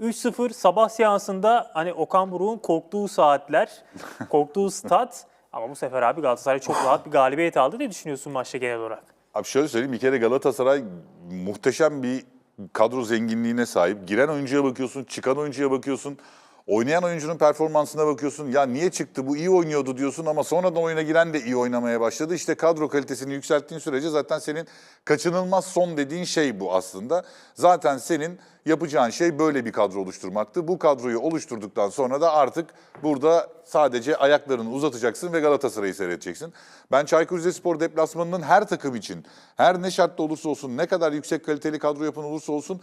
3-0 sabah seansında hani Okan Buruk'un korktuğu saatler, korktuğu stat ama bu sefer abi Galatasaray çok rahat bir galibiyet aldı. Ne düşünüyorsun maçta genel olarak? Abi şöyle söyleyeyim bir kere Galatasaray muhteşem bir kadro zenginliğine sahip. Giren oyuncuya bakıyorsun, çıkan oyuncuya bakıyorsun. Oynayan oyuncunun performansına bakıyorsun. Ya niye çıktı bu iyi oynuyordu diyorsun ama sonradan oyuna giren de iyi oynamaya başladı. İşte kadro kalitesini yükselttiğin sürece zaten senin kaçınılmaz son dediğin şey bu aslında. Zaten senin yapacağın şey böyle bir kadro oluşturmaktı. Bu kadroyu oluşturduktan sonra da artık burada sadece ayaklarını uzatacaksın ve Galatasaray'ı seyredeceksin. Ben Çaykur Rizespor deplasmanının her takım için, her ne şartta olursa olsun, ne kadar yüksek kaliteli kadro yapın olursa olsun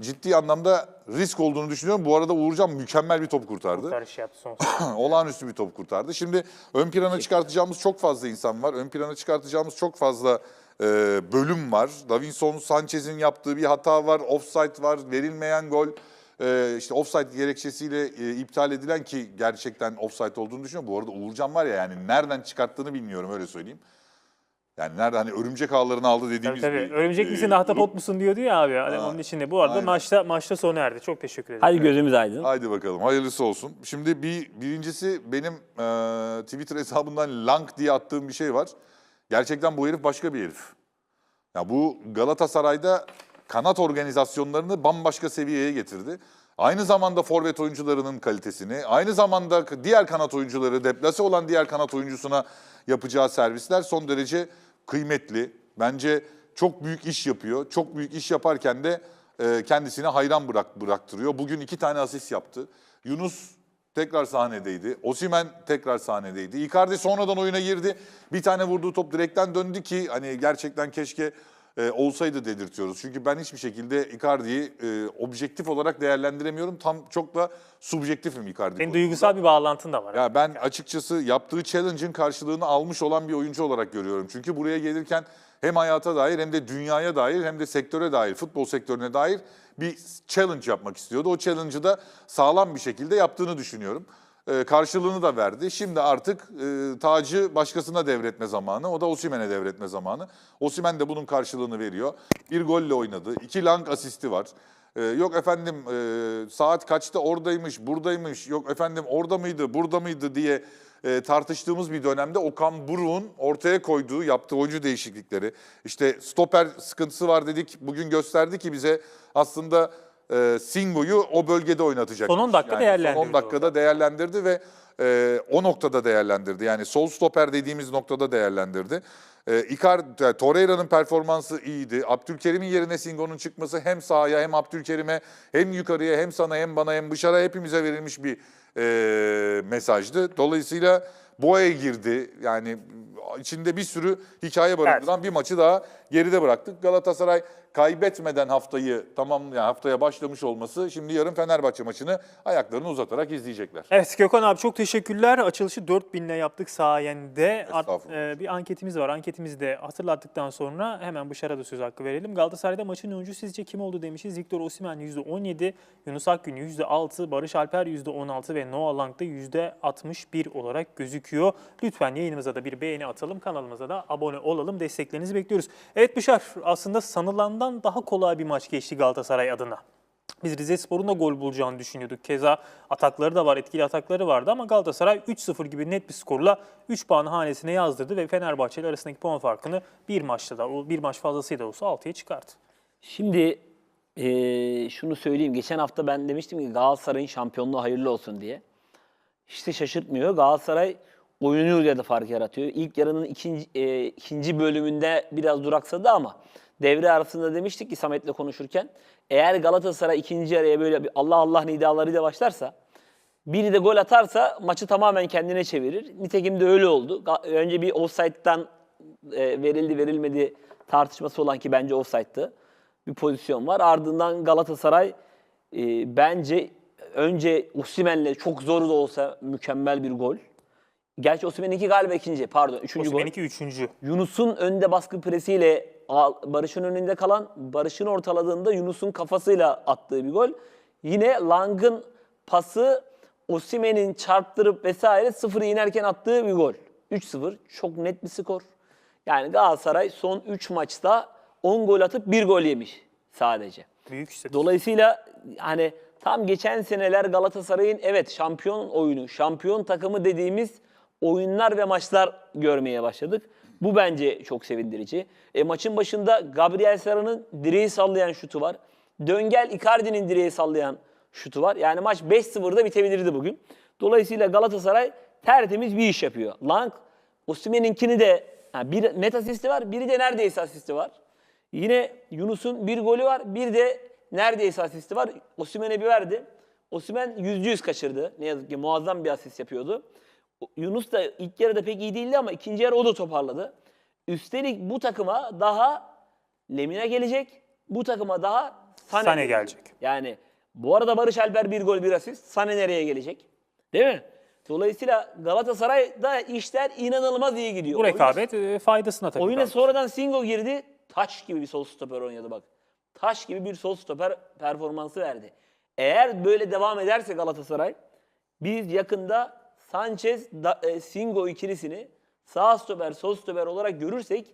ciddi anlamda risk olduğunu düşünüyorum. Bu arada Uğurcan mükemmel bir top kurtardı. Kurtarış yaptı son Olağanüstü bir top kurtardı. Şimdi ön plana çıkartacağımız çok fazla insan var. Ön plana çıkartacağımız çok fazla e, bölüm var. Davinson Sanchez'in yaptığı bir hata var. Offside var. Verilmeyen gol. E, işte offside gerekçesiyle e, iptal edilen ki gerçekten offside olduğunu düşünüyorum. Bu arada Uğurcan var ya yani nereden çıkarttığını bilmiyorum öyle söyleyeyim. Yani nerede hani örümcek ağlarını aldı Tabii dediğimiz tabii. bir... Örümcek e, misin, ahtapot musun diyordu ya abi. Hani onun içinde. Bu arada aynen. maçta maçta sona erdi. Çok teşekkür ederim. Hadi gözümüz aydın. Haydi bakalım hayırlısı olsun. Şimdi bir birincisi benim e, Twitter hesabından Lang diye attığım bir şey var. Gerçekten bu herif başka bir herif. Ya bu Galatasaray'da kanat organizasyonlarını bambaşka seviyeye getirdi. Aynı zamanda forvet oyuncularının kalitesini, aynı zamanda diğer kanat oyuncuları, deplase olan diğer kanat oyuncusuna yapacağı servisler son derece kıymetli. Bence çok büyük iş yapıyor. Çok büyük iş yaparken de e, kendisine hayran bırak, bıraktırıyor. Bugün iki tane asist yaptı. Yunus tekrar sahnedeydi. Osimen tekrar sahnedeydi. Icardi sonradan oyuna girdi. Bir tane vurduğu top direkten döndü ki hani gerçekten keşke e, olsaydı dedirtiyoruz. Çünkü ben hiçbir şekilde Icardi'yi e, objektif olarak değerlendiremiyorum. Tam çok da subjektifim Icardi. Senin duygusal bir bağlantın da var. Ya ben açıkçası yaptığı challenge'ın karşılığını almış olan bir oyuncu olarak görüyorum. Çünkü buraya gelirken hem hayata dair hem de dünyaya dair hem de sektöre dair, futbol sektörüne dair bir challenge yapmak istiyordu. O challenge'ı da sağlam bir şekilde yaptığını düşünüyorum. Ee, karşılığını da verdi. Şimdi artık e, tacı başkasına devretme zamanı. O da Osimhen'e devretme zamanı. Osimhen de bunun karşılığını veriyor. Bir golle oynadı. İki lang asisti var. Ee, yok efendim e, saat kaçta oradaymış, buradaymış, yok efendim orada mıydı, burada mıydı diye e, tartıştığımız bir dönemde Okan Buruk'un ortaya koyduğu, yaptığı oyuncu değişiklikleri. işte stoper sıkıntısı var dedik, bugün gösterdi ki bize aslında e, Singo'yu o bölgede oynatacak. Son 10 dakika değerlendirdi Son 10 dakikada değerlendirdi ve e, o noktada değerlendirdi. Yani sol stoper dediğimiz noktada değerlendirdi. E, Icardi, yani Torreira'nın performansı iyiydi. Abdülkerim'in yerine Singo'nun çıkması hem sahaya hem Abdülkerim'e hem yukarıya hem sana hem bana hem dışarı hepimize verilmiş bir e, mesajdı. Dolayısıyla Boğa'ya girdi. Yani içinde bir sürü hikaye barındıran bir maçı daha geride bıraktık. Galatasaray kaybetmeden haftayı tamam yani haftaya başlamış olması şimdi yarın Fenerbahçe maçını ayaklarını uzatarak izleyecekler. Evet Gökhan abi çok teşekkürler. Açılışı 4000 ile yaptık sayende. Estağfurullah. e, bir anketimiz var. Anketimizi de hatırlattıktan sonra hemen Bışar'a da söz hakkı verelim. Galatasaray'da maçın oyuncusu sizce kim oldu demişiz. Victor Osimhen %17, Yunus Akgün %6, Barış Alper %16 ve Noah Lang da %61 olarak gözüküyor. Lütfen yayınımıza da bir beğeni atalım. Kanalımıza da abone olalım. Desteklerinizi bekliyoruz. Evet Bışar aslında sanılandan daha kolay bir maç geçti Galatasaray adına. Biz Rizespor'un da gol bulacağını düşünüyorduk. Keza atakları da var, etkili atakları vardı ama Galatasaray 3-0 gibi net bir skorla 3 puanı hanesine yazdırdı ve Fenerbahçe ile arasındaki puan farkını bir maçta da, bir maç fazlasıyla olsa 6'ya çıkarttı. Şimdi eee, şunu söyleyeyim. Geçen hafta ben demiştim ki Galatasaray'ın şampiyonluğu hayırlı olsun diye. İşte şaşırtmıyor. Galatasaray oyunuyla da fark yaratıyor. İlk yarının ikinci, eee, ikinci bölümünde biraz duraksadı ama devre arasında demiştik ki Samet'le konuşurken eğer Galatasaray ikinci yarıya böyle bir Allah Allah nidalarıyla başlarsa biri de gol atarsa maçı tamamen kendine çevirir. Nitekim de öyle oldu. Önce bir offside'dan e, verildi verilmedi tartışması olan ki bence offside'tı. Bir pozisyon var. Ardından Galatasaray e, bence önce Osimhen'le çok zor da olsa mükemmel bir gol. Gerçi Osimhen'inki galiba ikinci, pardon üçüncü gol. Osimhen'inki 3. Yunus'un önde baskı presiyle Barış'ın önünde kalan Barış'ın ortaladığında Yunus'un kafasıyla attığı bir gol. Yine Lang'ın pası Osimhen'in çarptırıp vesaire sıfırı inerken attığı bir gol. 3-0 çok net bir skor. Yani Galatasaray son 3 maçta 10 gol atıp 1 gol yemiş sadece. Büyük istatistik. Dolayısıyla hani Tam geçen seneler Galatasaray'ın evet şampiyon oyunu, şampiyon takımı dediğimiz oyunlar ve maçlar görmeye başladık. Bu bence çok sevindirici. E, maçın başında Gabriel Sara'nın direği sallayan şutu var. Döngel Icardi'nin direği sallayan şutu var. Yani maç 5-0'da bitebilirdi bugün. Dolayısıyla Galatasaray tertemiz bir iş yapıyor. Lang, Osimhen'inkini de ha, bir net asisti var, biri de neredeyse asisti var. Yine Yunus'un bir golü var, bir de neredeyse asisti var. Osimhen'e bir verdi. Osimhen yüzde yüz kaçırdı. Ne yazık ki muazzam bir asist yapıyordu. Yunus da ilk yarıda pek iyi değildi ama ikinci yarı o da toparladı. Üstelik bu takıma daha Lemina gelecek. Bu takıma daha Sane, Sane gelecek. Yani bu arada Barış Alper bir gol bir asist. Sane nereye gelecek? Değil mi? Dolayısıyla Galatasaray'da işler inanılmaz iyi gidiyor. Bu rekabet e, faydasına tabii. Oyuna sonradan Singo girdi. Taş gibi bir sol stoper oynadı bak. Taş gibi bir sol stoper performansı verdi. Eğer böyle devam ederse Galatasaray biz yakında Sanchez da, e, Singo ikilisini sağ stoper sol stoper olarak görürsek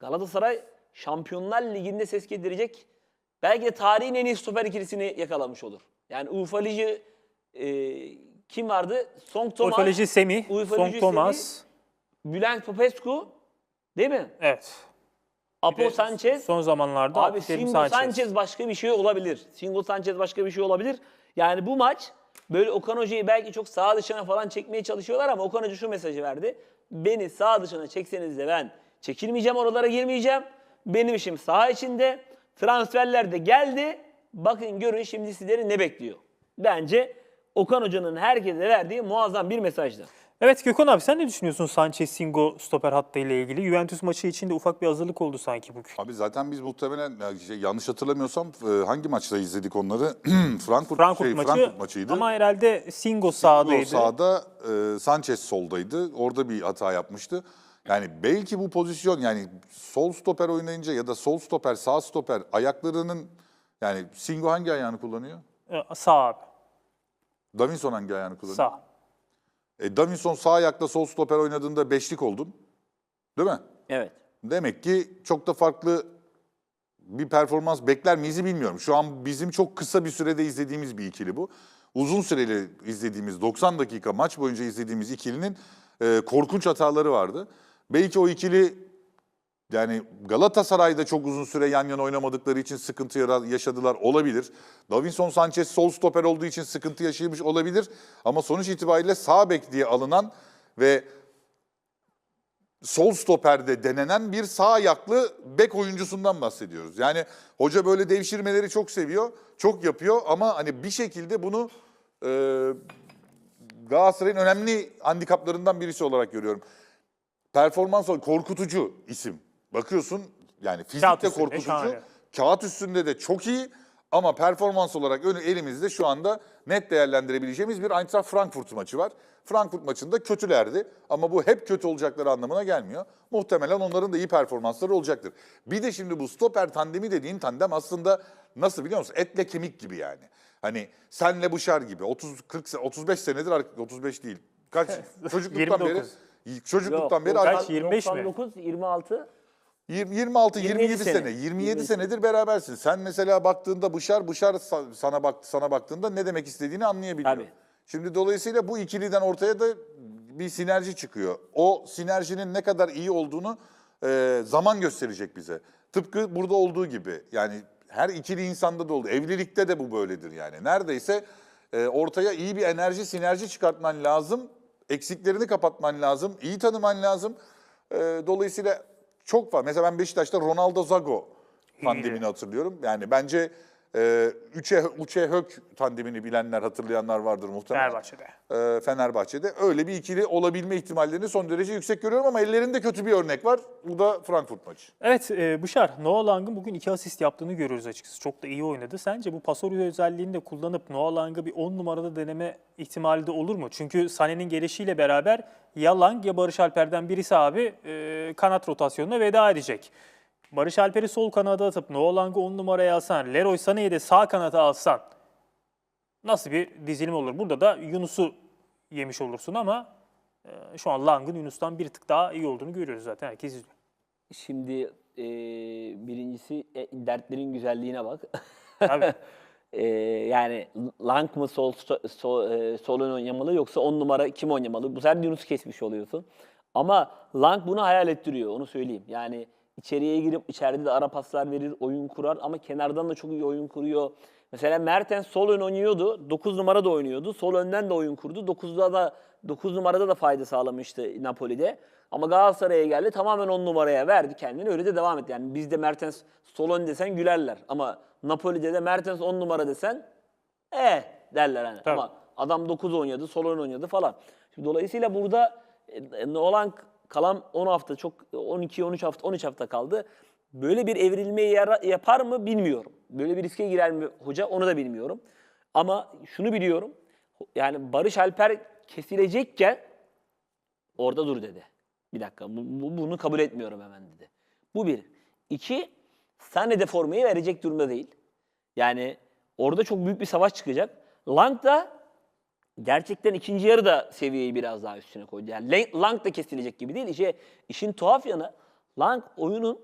Galatasaray Şampiyonlar Ligi'nde ses getirecek belki de tarihin en iyi stoper ikilisini yakalamış olur. Yani Ufalici e, kim vardı? Song Thomas, Orfoloji Semih, Ufoloji Son Thomas. Bülent Popescu değil mi? Evet. Apo Sanchez. Son zamanlarda Abi Singo Sanchez. Sanchez. başka bir şey olabilir. Singo Sanchez başka bir şey olabilir. Yani bu maç böyle Okan Hoca'yı belki çok sağ dışına falan çekmeye çalışıyorlar ama Okan Hoca şu mesajı verdi. Beni sağ dışına çekseniz de ben çekilmeyeceğim oralara girmeyeceğim. Benim işim sağ içinde. Transferler de geldi. Bakın görün şimdi sizleri ne bekliyor. Bence Okan Hoca'nın herkese verdiği muazzam bir mesajdı. Evet Gökhan abi sen ne düşünüyorsun Sanchez Singo stoper hattı ile ilgili? Juventus maçı için de ufak bir hazırlık oldu sanki bugün. Abi zaten biz muhtemelen şey, yanlış hatırlamıyorsam e, hangi maçta izledik onları? Frankfurt, Frankfurt şey, maçı Frankfurt maçıydı. ama herhalde Singo sağdaydı. O sağda e, Sanchez soldaydı. Orada bir hata yapmıştı. Yani belki bu pozisyon yani sol stoper oynayınca ya da sol stoper sağ stoper ayaklarının yani Singo hangi ayağını kullanıyor? Ee, Sağ abi. Davinson hangi ayağını kullanıyor? Sağ. E, Davinson sağ ayakla sol stoper oynadığında beşlik oldun. Değil mi? Evet. Demek ki çok da farklı bir performans bekler miyiz bilmiyorum. Şu an bizim çok kısa bir sürede izlediğimiz bir ikili bu. Uzun süreli izlediğimiz 90 dakika maç boyunca izlediğimiz ikilinin e, korkunç hataları vardı. Belki o ikili yani Galatasaray'da çok uzun süre yan yana oynamadıkları için sıkıntı yaşadılar olabilir. Davinson Sanchez sol stoper olduğu için sıkıntı yaşamış olabilir. Ama sonuç itibariyle sağ bek diye alınan ve sol stoperde denenen bir sağ ayaklı bek oyuncusundan bahsediyoruz. Yani hoca böyle devşirmeleri çok seviyor, çok yapıyor ama hani bir şekilde bunu e, Galatasaray'ın önemli handikaplarından birisi olarak görüyorum. Performans korkutucu isim. Bakıyorsun yani Kağıt fizikte üstünde korkutucu, şahane. kağıt üstünde de çok iyi ama performans olarak önü elimizde şu anda net değerlendirebileceğimiz bir Eintracht Frankfurt maçı var. Frankfurt maçında kötülerdi ama bu hep kötü olacakları anlamına gelmiyor. Muhtemelen onların da iyi performansları olacaktır. Bir de şimdi bu stoper tandemi dediğin tandem aslında nasıl biliyor musun? Etle kemik gibi yani. Hani senle Buşar gibi 30 40 se- 35 senedir ar- 35 değil. Kaç çocukluktan beri 29. çocukluktan beri Yok, ar- Kaç, 25 mi? 99, 26. 20 26 27, 27 sene. sene. 27 27 senedir berabersin. Sen mesela baktığında Bışar Bışar sa- sana bak sana baktığında ne demek istediğini anlayabiliyor. Tabii. Şimdi dolayısıyla bu ikiliden ortaya da bir sinerji çıkıyor. O sinerjinin ne kadar iyi olduğunu e, zaman gösterecek bize. Tıpkı burada olduğu gibi. Yani her ikili insanda da oldu. Evlilikte de bu böyledir yani. Neredeyse e, ortaya iyi bir enerji, sinerji çıkartman lazım. Eksiklerini kapatman lazım. iyi tanıman lazım. E, dolayısıyla çok var. Mesela ben Beşiktaş'ta Ronaldo Zago tandemini hatırlıyorum. Yani bence e, Üçe, Uçe Hök tandemini bilenler, hatırlayanlar vardır muhtemelen. Fenerbahçe'de. E, Fenerbahçe'de. Öyle bir ikili olabilme ihtimallerini son derece yüksek görüyorum ama ellerinde kötü bir örnek var. Bu da Frankfurt maçı. Evet e, Bışar, Noah Lang'ın bugün iki asist yaptığını görüyoruz açıkçası. Çok da iyi oynadı. Sence bu pasör özelliğini de kullanıp Noah Lang'ı bir 10 numarada deneme ihtimali de olur mu? Çünkü Sané'nin gelişiyle beraber ya Lang ya Barış Alper'den birisi abi e, kanat rotasyonuna veda edecek. Barış Alper'i sol kanada atıp Noah Lang'ı 10 numaraya alsan, Leroy Sané'yi de sağ kanata alsan nasıl bir dizilim olur? Burada da Yunus'u yemiş olursun ama e, şu an Lang'ın Yunus'tan bir tık daha iyi olduğunu görüyoruz zaten. Herkes izliyor. Şimdi e, birincisi e, dertlerin güzelliğine bak. Tabii. e, yani Lang mı sol, sol, e, sol ön oynamalı yoksa 10 numara kim oynamalı? Bu sefer Yunus'u kesmiş oluyorsun. Ama Lang bunu hayal ettiriyor onu söyleyeyim. Yani içeriye girip içeride de ara paslar verir, oyun kurar ama kenardan da çok iyi oyun kuruyor. Mesela Mertens sol ön oynuyordu. 9 numara da oynuyordu. Sol önden de oyun kurdu. 9'da da 9 numarada da fayda sağlamıştı Napoli'de. Ama Galatasaray'a geldi tamamen 10 numaraya verdi kendini. Öyle de devam etti. Yani bizde Mertens sol ön desen gülerler. Ama Napoli'de de Mertens 10 numara desen eh derler hani. Tabii. Ama adam 9 oynadı, sol ön oynadı falan. Şimdi dolayısıyla burada e, olan kalan 10 hafta çok 12 13 hafta 13 hafta kaldı. Böyle bir evrilmeyi yapar mı bilmiyorum. Böyle bir riske girer mi hoca onu da bilmiyorum. Ama şunu biliyorum. Yani Barış Alper kesilecekken orada dur dedi. Bir dakika bu, bu- bunu kabul etmiyorum hemen dedi. Bu bir. İki, Sane de formayı verecek durumda değil. Yani orada çok büyük bir savaş çıkacak. Lang da gerçekten ikinci yarı da seviyeyi biraz daha üstüne koydu. Yani Lang- da kesilecek gibi değil. İşte işin tuhaf yanı Lang oyunun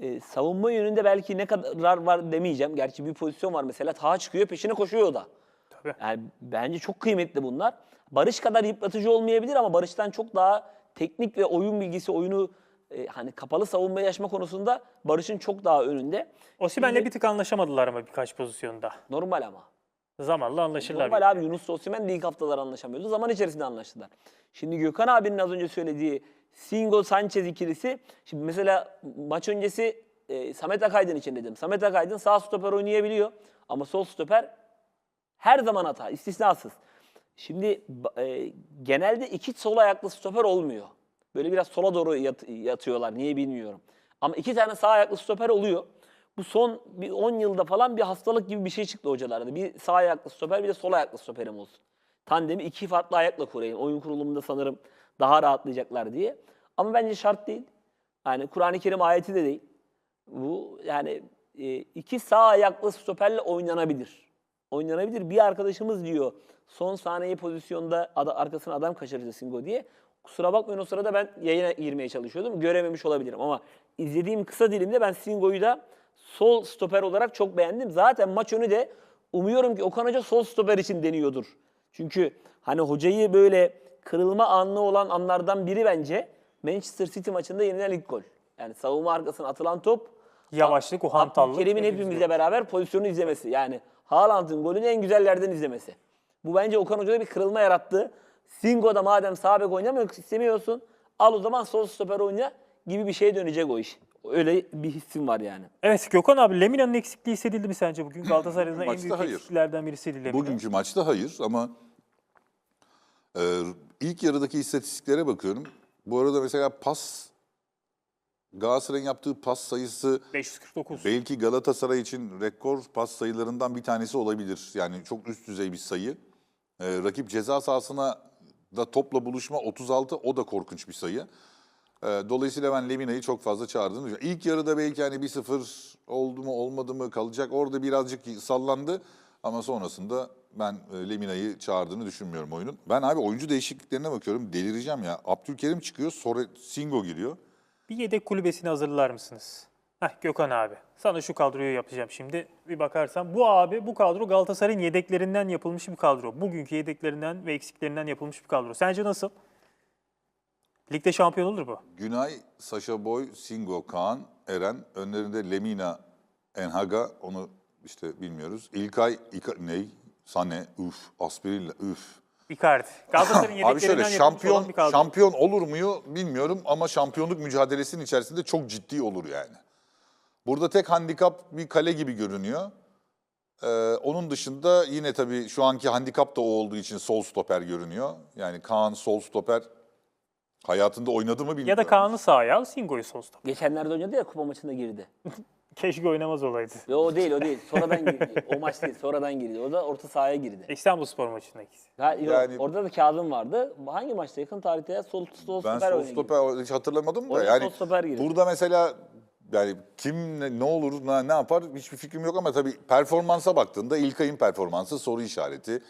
e, savunma yönünde belki ne kadar var demeyeceğim. Gerçi bir pozisyon var mesela. Taha çıkıyor peşine koşuyor o da. Tabii. Yani bence çok kıymetli bunlar. Barış kadar yıpratıcı olmayabilir ama Barış'tan çok daha teknik ve oyun bilgisi, oyunu e, hani kapalı savunma yaşma konusunda Barış'ın çok daha önünde. Osimhen'le bir tık anlaşamadılar ama birkaç pozisyonda. Normal ama. Zamanla anlaşırlar. Normal abi Yunus Osimhen de ilk haftalar anlaşamıyordu. Zaman içerisinde anlaştılar. Şimdi Gökhan abinin az önce söylediği Singo Sanchez ikilisi. Şimdi mesela maç öncesi e, Samet Akaydın için dedim. Samet Akaydın sağ stoper oynayabiliyor ama sol stoper her zaman hata, istisnasız. Şimdi e, genelde iki sol ayaklı stoper olmuyor. Böyle biraz sola doğru yat- yatıyorlar. Niye bilmiyorum. Ama iki tane sağ ayaklı stoper oluyor. Bu son bir 10 yılda falan bir hastalık gibi bir şey çıktı hocalarda. Bir sağ ayaklı stoper bir de sol ayaklı stoperim olsun. Tandemi iki farklı ayakla kurayım. Oyun kurulumunda sanırım daha rahatlayacaklar diye. Ama bence şart değil. Yani Kur'an-ı Kerim ayeti de değil. Bu yani e, iki sağ ayaklı stoperle oynanabilir. Oynanabilir. Bir arkadaşımız diyor son saniye pozisyonda ada- arkasına adam kaçırdı Singo diye. Kusura bakmayın o sırada ben yayına girmeye çalışıyordum. Görememiş olabilirim ama izlediğim kısa dilimde ben Singo'yu da sol stoper olarak çok beğendim. Zaten maç önü de umuyorum ki Okan Hoca sol stoper için deniyordur. Çünkü hani hocayı böyle kırılma anlı olan anlardan biri bence Manchester City maçında yenilen ilk gol. Yani savunma arkasına atılan top Yavaşlık, o hantallık. Kerim'in hepimizle beraber pozisyonu izlemesi. Yani Haaland'ın golünü en güzel yerden izlemesi. Bu bence Okan Hoca'da bir kırılma yarattı. Singo'da madem sağ bek oynamıyor istemiyorsun al o zaman sol stoper oyna gibi bir şeye dönecek o iş. Öyle bir hissim var yani. Evet Gökhan abi Lemina'nın eksikliği hissedildi mi sence bugün? Galatasaray'ın en büyük hayır. eksikliklerden birisiydi Lemina. Bugünkü maçta hayır ama e, ilk yarıdaki istatistiklere bakıyorum. Bu arada mesela pas Galatasaray'ın yaptığı pas sayısı 549. belki Galatasaray için rekor pas sayılarından bir tanesi olabilir. Yani çok üst düzey bir sayı. E, rakip ceza sahasına da topla buluşma 36 o da korkunç bir sayı. E, dolayısıyla ben Lemina'yı çok fazla çağırdığını düşünüyorum. İlk yarıda belki hani 1-0 oldu mu olmadı mı kalacak. Orada birazcık sallandı. Ama sonrasında ben e, Lemina'yı çağırdığını düşünmüyorum oyunun. Ben abi oyuncu değişikliklerine bakıyorum. Delireceğim ya. Abdülkerim çıkıyor. Sonra Singo giriyor. Bir yedek kulübesini hazırlar mısınız? Heh Gökhan abi. Sana şu kadroyu yapacağım şimdi. Bir bakarsan bu abi bu kadro Galatasaray'ın yedeklerinden yapılmış bir kadro. Bugünkü yedeklerinden ve eksiklerinden yapılmış bir kadro. Sence nasıl? Ligde şampiyon olur bu. Günay, Saşa Boy, Singo, Kaan, Eren. Önlerinde Lemina, Enhaga. Onu işte bilmiyoruz. İlkay, İka, ney? Sane, üf, Aspirilla, üf. Icardi. Galatasaray'ın Abi şöyle yedeklerinden yapılmış olan şampiyon bir kadro. şampiyon olur muyu bilmiyorum ama şampiyonluk mücadelesinin içerisinde çok ciddi olur yani. Burada tek handikap bir kale gibi görünüyor. Ee, onun dışında yine tabii şu anki handikap da o olduğu için sol stoper görünüyor. Yani Kaan sol stoper hayatında oynadı mı bilmiyorum. Ya da Kaan'ı sahaya al, Singo'yu sol. Geçenlerde oynadı ya kupa maçında girdi. Keşke oynamaz olaydı. Ve o değil o değil. Sonradan girdi. O maç değil sonradan girdi. O da orta sahaya girdi. İstanbul Spor maçındaki. Ha, yok, Yani- orada da kağıdım vardı. Hangi maçta yakın tarihte ya? Sol, sol Ben stoper sol oyuna girdi. stoper hiç hatırlamadım da yani sol stoper girdi. burada mesela yani kim ne, ne olur ne, ne yapar hiçbir fikrim yok ama tabii performansa baktığında İlkay'ın performansı soru işareti.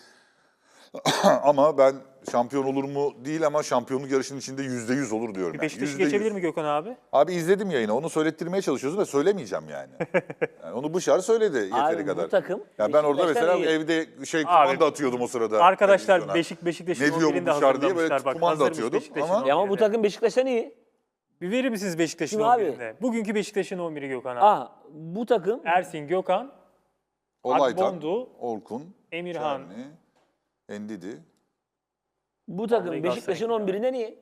ama ben şampiyon olur mu değil ama şampiyonluk yarışının içinde yüzde yüz olur diyorum. Bir yani. Beşiktaş'ı Yüzde geçebilir yüz. mi Gökhan abi? Abi izledim yayını. Onu söylettirmeye çalışıyorsun da söylemeyeceğim yani. yani onu Bışar söyledi yeteri Abi bu kadar. takım ya ben orada mesela iyi. evde şey Abi, kumanda atıyordum o sırada. Arkadaşlar. Beşik Beşiktaş'ın Ne diyor bu 11'ini de Buşar diye böyle. Bak, kumanda atıyordum ama- Ya ama bu 11'ini. takım Beşiktaş'tan iyi. Bir verir misiniz Beşiktaş'ın Kim abi? 11'ini? Bugünkü Beşiktaş'ın 11'i Gökhan abi. Aa bu takım Ersin, Gökhan, Olaytan, Akbondu, Orkun, Emirhan. Çerni, Endidi. bu takım Beşiktaş'ın Galatasaray'ın 11'inden iyi.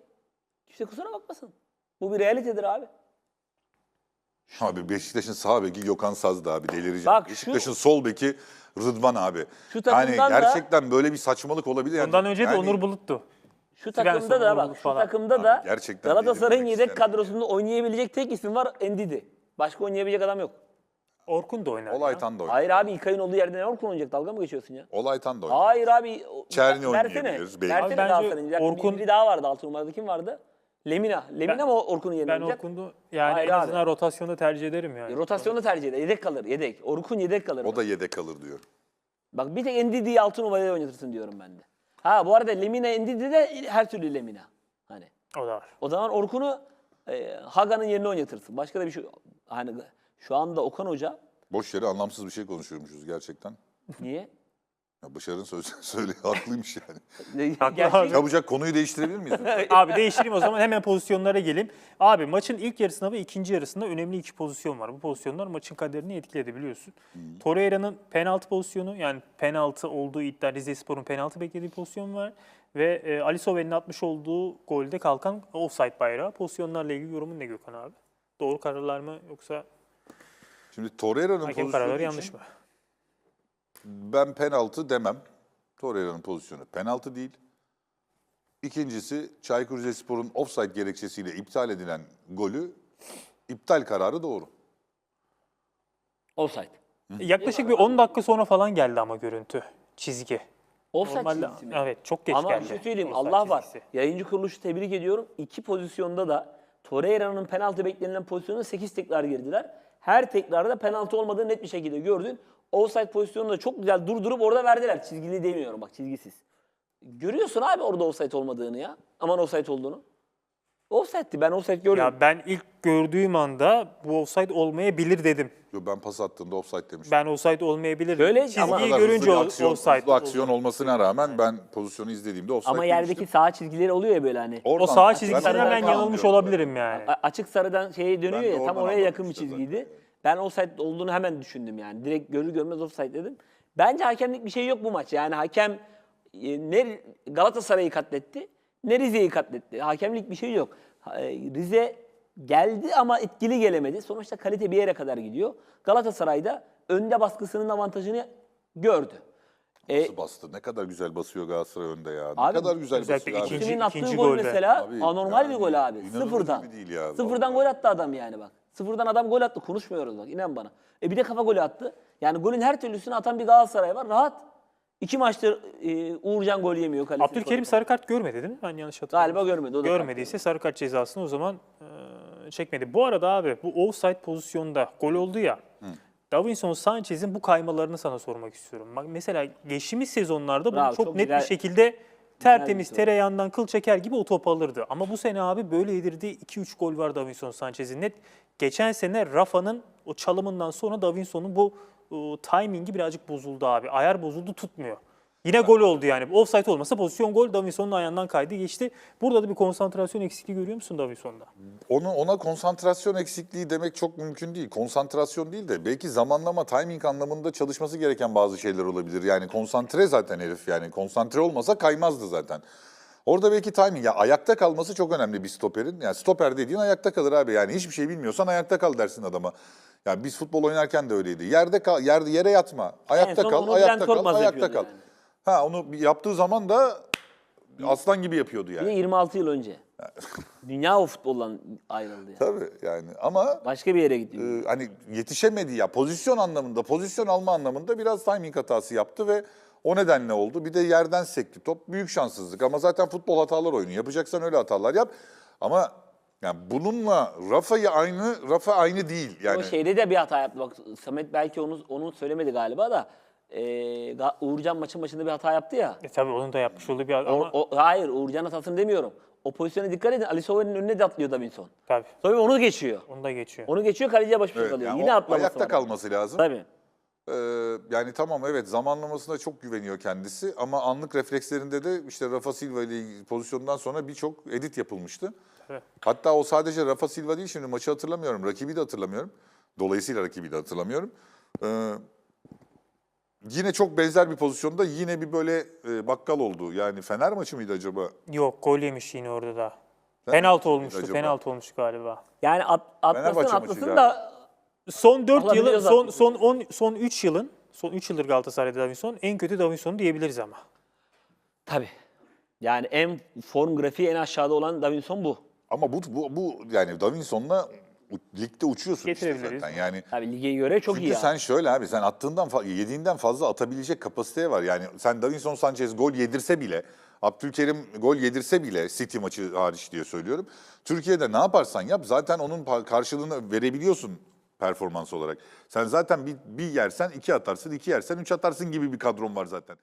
İşte kusura bakmasın. Bu bir realitedir abi. Abi Beşiktaş'ın sağ beki Gökhan Saz'dı abi delireceğim. Bak şu- Beşiktaş'ın sol beki Rıdvan abi. Şu yani takımdan da- gerçekten böyle bir saçmalık olabilir. Yani, Ondan önce de yani Onur Bulut'tu. Şu takımda da bak şu falan. takımda da Abi gerçekten Galatasaray'ın delirmek yedek isterim. kadrosunda oynayabilecek tek isim var Endidi. Başka oynayabilecek adam yok. Orkun da oynar. Olaytan da oynar. Hayır abi İlkay'ın olduğu yerde ne Orkun oynayacak? Dalga mı geçiyorsun ya? Olaytan da oynar. Hayır abi. Çerni oynayabiliriz belki. Abi bence Galatasaray'ın. Bir dakika, Orkun- Biri daha vardı altı numarada. Kim vardı? Lemina. Lemina Ben- mı Orkun'un yerine Ben oynayacak? Orkun'u yani Hayır en abi. azından rotasyonda tercih ederim yani. Rotasyonu tercih eder. Yedek kalır. Yedek. Orkun yedek kalır. O da yedek kalır diyor. Bak bir tek Endidi'yi altı numaraya oynatırsın diyorum ben de. Ha bu arada Lemina Endidi de her türlü Lemina. Hani. O da var. O zaman Orkun'u e, Haga'nın yerine oynatırsın. Başka da bir şey hani şu anda Okan Hoca Boş yere anlamsız bir şey konuşuyormuşuz gerçekten. niye? Ya Başar'ın sözü söyle haklıymış yani. Gerçek- Çabucak konuyu değiştirebilir miyiz? Abi değiştireyim o zaman hemen pozisyonlara geleyim. Abi maçın ilk yarısında ve ikinci yarısında önemli iki pozisyon var. Bu pozisyonlar maçın kaderini etkiledi biliyorsun. Torreira'nın penaltı pozisyonu yani penaltı olduğu iddia Rizespor'un penaltı beklediği pozisyon var. Ve e, Ali Soven'in atmış olduğu golde kalkan offside bayrağı. Pozisyonlarla ilgili yorumun ne Gökhan abi? Doğru kararlar mı yoksa Şimdi Torreira'nın hakem pozisyonu kararları için yanlış mı? ben penaltı demem. Torreira'nın pozisyonu penaltı değil. İkincisi Çaykur Rizespor'un offside gerekçesiyle iptal edilen golü iptal kararı doğru. Offside. Yaklaşık bir 10 dakika sonra falan geldi ama görüntü, çizgi. Offside Normalde çizgisi mi? evet çok geç Ama geldi. bir şey söyleyeyim offside Allah var. çizgisi. Yayıncı kuruluşu tebrik ediyorum. İki pozisyonda da Torreira'nın penaltı beklenilen pozisyonuna 8 tekrar girdiler. Her tekrarda penaltı olmadığını net bir şekilde gördün. Offside pozisyonunu da çok güzel durdurup orada verdiler. Çizgili demiyorum bak çizgisiz. Görüyorsun abi orada offside olmadığını ya. Aman offside olduğunu. Offside'ti ben offside gördüm. Ya ben ilk gördüğüm anda bu offside olmayabilir dedim. Yo, ben pas attığında offside demiştim. Ben offside olmayabilir. Şöyle Çizgiyi ama- kadar görünce hızlı bir aksiyon, offside. hızlı aksiyon olmasına rağmen ben pozisyonu izlediğimde offside Ama yerdeki demiştim. sağ çizgileri oluyor ya böyle hani. O Oradan- sağ ben çizgisinden oradan ben yanılmış anlıyorum. olabilirim yani. A- açık sarıdan şeye dönüyor Ben de ya tam oradan oraya yakın bir işte zaten. çizgiydi. Ben offside olduğunu hemen düşündüm yani. Direkt görür görmez offside dedim. Bence hakemlik bir şey yok bu maç. Yani hakem e, ne Galatasaray'ı katletti ne Rize'yi katletti. Hakemlik bir şey yok. E, Rize geldi ama etkili gelemedi. Sonuçta kalite bir yere kadar gidiyor. Galatasaray da önde baskısının avantajını gördü. E, Nasıl bastı? Ne kadar güzel basıyor Galatasaray önde ya. Ne Abi, kadar güzel basıyor abi. ikinci- Kimin attığı ikinci gol golde. mesela Abi, anormal yani bir gol abi. Sıfırdan. değil ya, Sıfırdan vallahi. gol attı adam yani bak. Sıfırdan adam gol attı. Konuşmuyoruz bak inan bana. E bir de kafa golü attı. Yani golün her türlüsünü atan bir Galatasaray var. Rahat. İki maçtır e, Uğurcan gol yemiyor. kalesi Abdülkerim sarı kart görmedi değil mi? Ben yanlış hatırlamıyorum. Galiba görmedi. O da Görmediyse sarı kart cezasını o zaman e, çekmedi. Bu arada abi bu offside pozisyonda gol oldu ya. Davinson Sanchez'in bu kaymalarını sana sormak istiyorum. Bak mesela geçtiğimiz sezonlarda bunu Bravo, çok, çok net güzel- bir şekilde tertemiz soru. tereyağından kıl çeker gibi o top alırdı. Ama bu sene abi böyle yedirdiği 2-3 gol var Davinson Sanchez'in net. Geçen sene Rafa'nın o çalımından sonra Davinson'un bu e, timingi birazcık bozuldu abi. Ayar bozuldu tutmuyor. Yine gol oldu yani. Offside olmasa pozisyon gol Davinson'un ayağından kaydı geçti. Burada da bir konsantrasyon eksikliği görüyor musun Davinson'da? Onu, ona konsantrasyon eksikliği demek çok mümkün değil. Konsantrasyon değil de belki zamanlama, timing anlamında çalışması gereken bazı şeyler olabilir. Yani konsantre zaten herif yani. Konsantre olmasa kaymazdı zaten. Orada belki timing, ya ayakta kalması çok önemli bir stoperin. Yani stoper dediğin ayakta kalır abi. Yani hiçbir şey bilmiyorsan ayakta kal dersin adama. Yani biz futbol oynarken de öyleydi. Yerde kal, yerde yere yatma. Ayakta son kal, onu ayakta kal, Korkmaz ayakta yapıyordu kal. yani. Ha onu yaptığı zaman da aslan gibi yapıyordu Bir yani. de 26 yıl önce. Dünya o futboldan ayrıldı yani. Tabii yani ama Başka bir yere gitti. e, hani yetişemedi ya pozisyon anlamında, pozisyon alma anlamında biraz timing hatası yaptı ve o nedenle oldu. Bir de yerden sekti top. Büyük şanssızlık ama zaten futbol hatalar oyunu. Yapacaksan öyle hatalar yap. Ama yani bununla Rafa'yı aynı, Rafa aynı değil. Yani O şeyde de bir hata yaptı. Bak Samet belki onu onu söylemedi galiba da e, Uğurcan maçın başında bir hata yaptı ya. E, tabii onun da yapmış olduğu bir ama O, o- hayır Uğurcan hatasını demiyorum. O pozisyona dikkat edin. Ali Sover'in önüne de atlıyor Davinson. tabii Sonra onu geçiyor. onu da geçiyor. Onu geçiyor kaleciye baş başa Evet, kalıyor. yani Yine atlaması ayakta var. kalması lazım. Tabii. Ee, yani tamam evet zamanlamasına çok güveniyor kendisi ama anlık reflekslerinde de işte Rafa Silva ile pozisyondan sonra birçok edit yapılmıştı. Evet. Hatta o sadece Rafa Silva değil şimdi maçı hatırlamıyorum, rakibi de hatırlamıyorum. Dolayısıyla rakibi de hatırlamıyorum. Ee, yine çok benzer bir pozisyonda yine bir böyle e, bakkal oldu. Yani Fener maçı mıydı acaba? Yok gol yemiş yine orada da. Penaltı olmuştu. acaba? Penaltı olmuş galiba. Yani at, atlasın Fenerbahçe atlasın maçıydı da Son 4 Alabiliyor yılın son zaten. son 10 son 3 yılın son 3 yıldır Galatasaray'da Davinson en kötü Davinson'u diyebiliriz ama. tabii. Yani en form grafiği en aşağıda olan Davinson bu. Ama bu bu, bu yani Davinson'la u- ligde uçuyorsun işte Getirebiliriz. zaten. Yani Tabii lige göre çok Çünkü iyi. sen şöyle abi sen attığından fa- yediğinden fazla atabilecek kapasiteye var. Yani sen Davinson Sanchez gol yedirse bile Abdülkerim gol yedirse bile City maçı hariç diye söylüyorum. Türkiye'de ne yaparsan yap zaten onun pa- karşılığını verebiliyorsun performans olarak. Sen zaten bir, bir yersen iki atarsın, iki yersen üç atarsın gibi bir kadron var zaten.